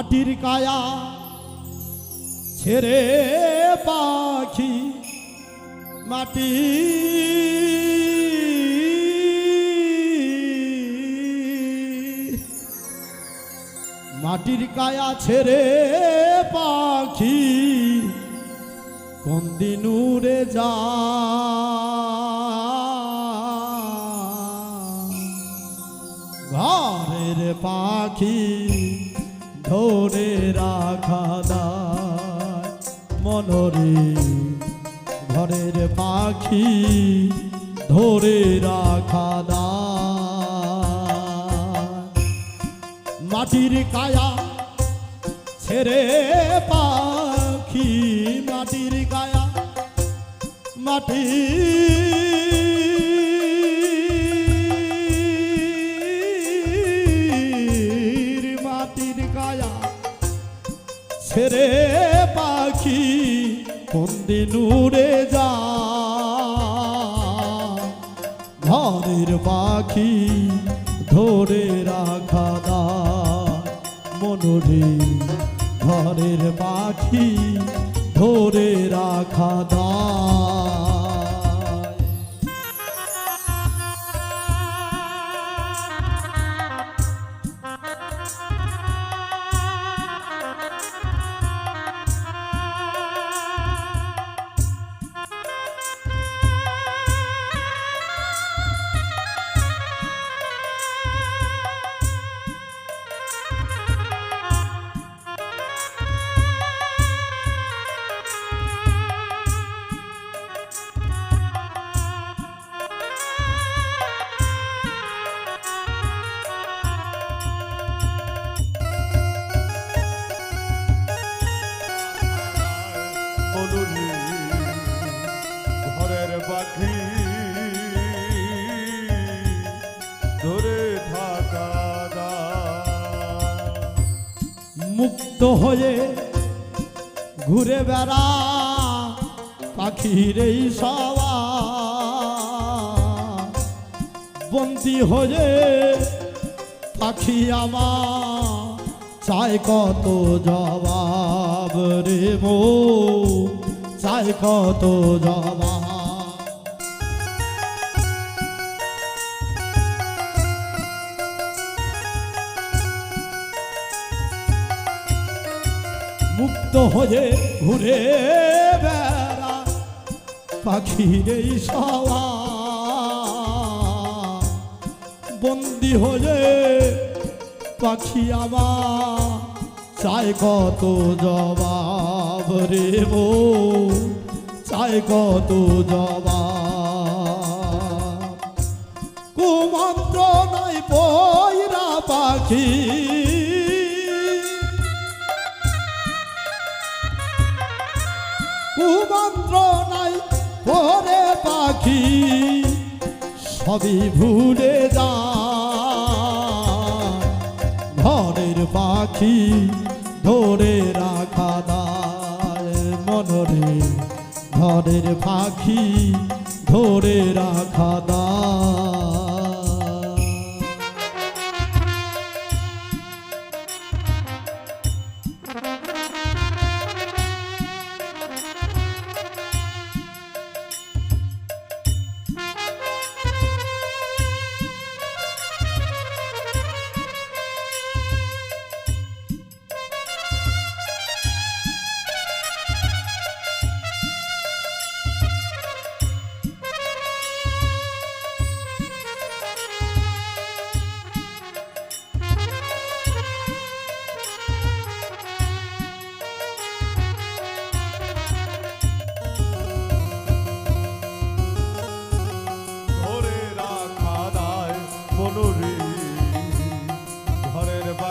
মাটির কায়া ছেড়ে পাখি মাটি মাটির কায়া ছেড়ে পাখি কোন দিন উড়ে যা ঘরের পাখি মনরে ঘরের পাখি ধরে রাখা দা মাটির কায়া ছেড়ে পাখি মাটির কায়া মাটি মাটির কোন নূরে যা। ঘরের পাখি ধরে রাখা দা। মনোরে ঘরের পাখি ধরে রাখা দা। মুক্ত হয়ে ঘুরে বেড়া পাখির এই সওয়া। বন্দি হয়ে পাখি আমার চাই কত জবাব রে মো চাই কত জবাব। মুক্ত হয়ে ঘুরে বেড়া পাখির এই সওয়া বন্দি হয়ে পাখি আমার চায় কত জবাব রে মো, চায় কত জবাব। কুমন্ত্র নাই পয়রা পাখি নাই পরে পাখি সবই ভুলে যা ঘরের পাখি ধরে রাখা দায় মনরে ঘরের পাখি ধরে রাখা দায়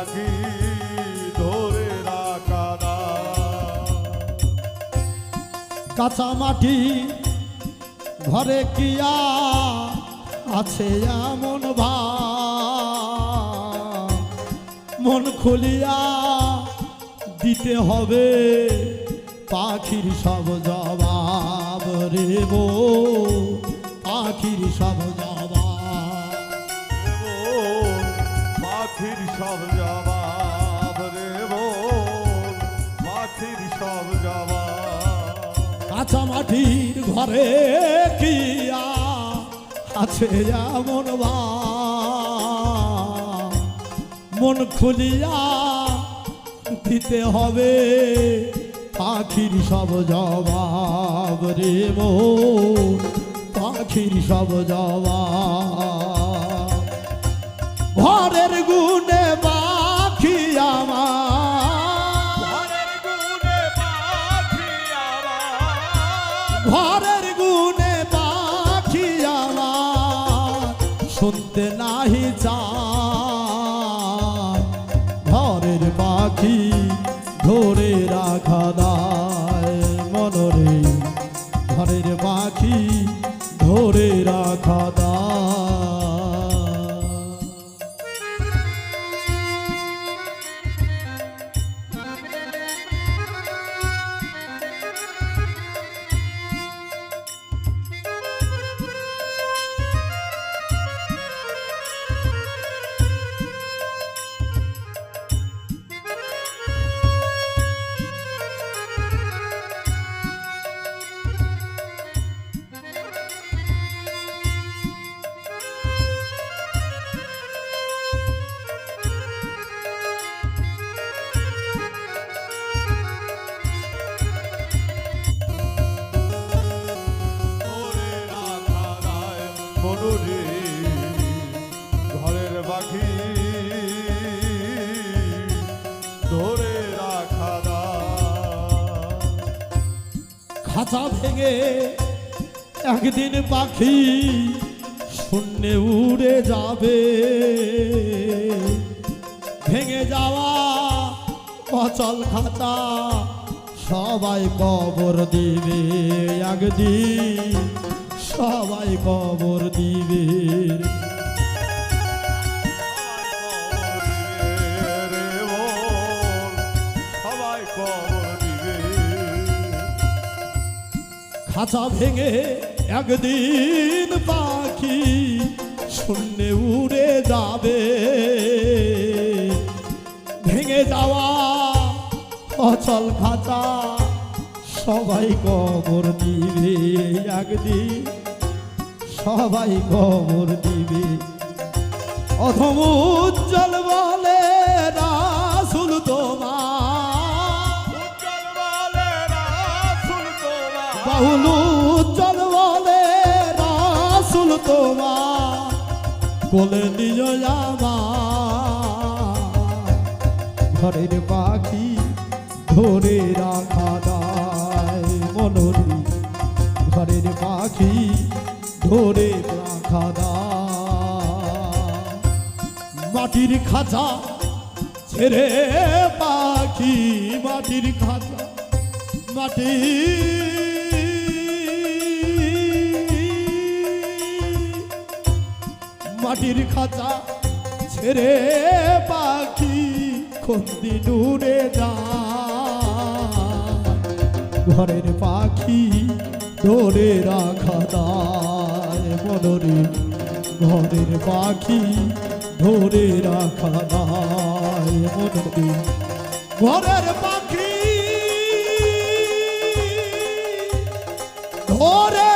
পাখি কাঁচা মাটি ঘরে কিয়া আছে এমন ভা মন খুলিয়া দিতে হবে পাখির সব জবাব রে বো পাখির সব জবাব সব জবাব রে বোন মাটির সব কাঁচা মাটির ঘরে কিয়া আছে এমন বা? মন খুলিয়া দিতে হবে পাখির সব জবাব রে মো পাখির সব জবাব ঘরের গুণে পাখি আমার। ঘরের গুণে পাখি আমার। শুনতে নাহি চায়। ঘরের পাখি ধরে রাখা দায় খাঁচা ভেঙে একদিন পাখি শূন্যে উড়ে যাবে। ভেঙে যাওয়া অচল খাঁচা সবাই কবর দিবে একদিন, সবাই কবর দিবে। সবাই কবর খাঁচা ভেঙে একদিন পাখি শূন্যে উড়ে যাবে। ভেঙে যাওয়া অচল খাঁচা সবাই কবর দিবে একদিন। সবাই কবর দিবে। অধম উজ্জ্বল বলে বাহুল উজ্জ্বল বলে রাসুল তোমার কোলে নিজ আমার ঘরের পাখি ধরে রাখা দায় মনোরি ঘরের পাখি ধরে রাখা দায় মাটির খাঁচা ছেড়ে পাখি মাটির খাঁচা। মাটি মাটির খাঁচা ছেড়ে পাখি খন্দি দূরে যা ঘরের পাখি ধরে রাখা দায় মনরে ঘরের পাখি ধরে রাখা দায় মনরে ঘরের পাখি ধরে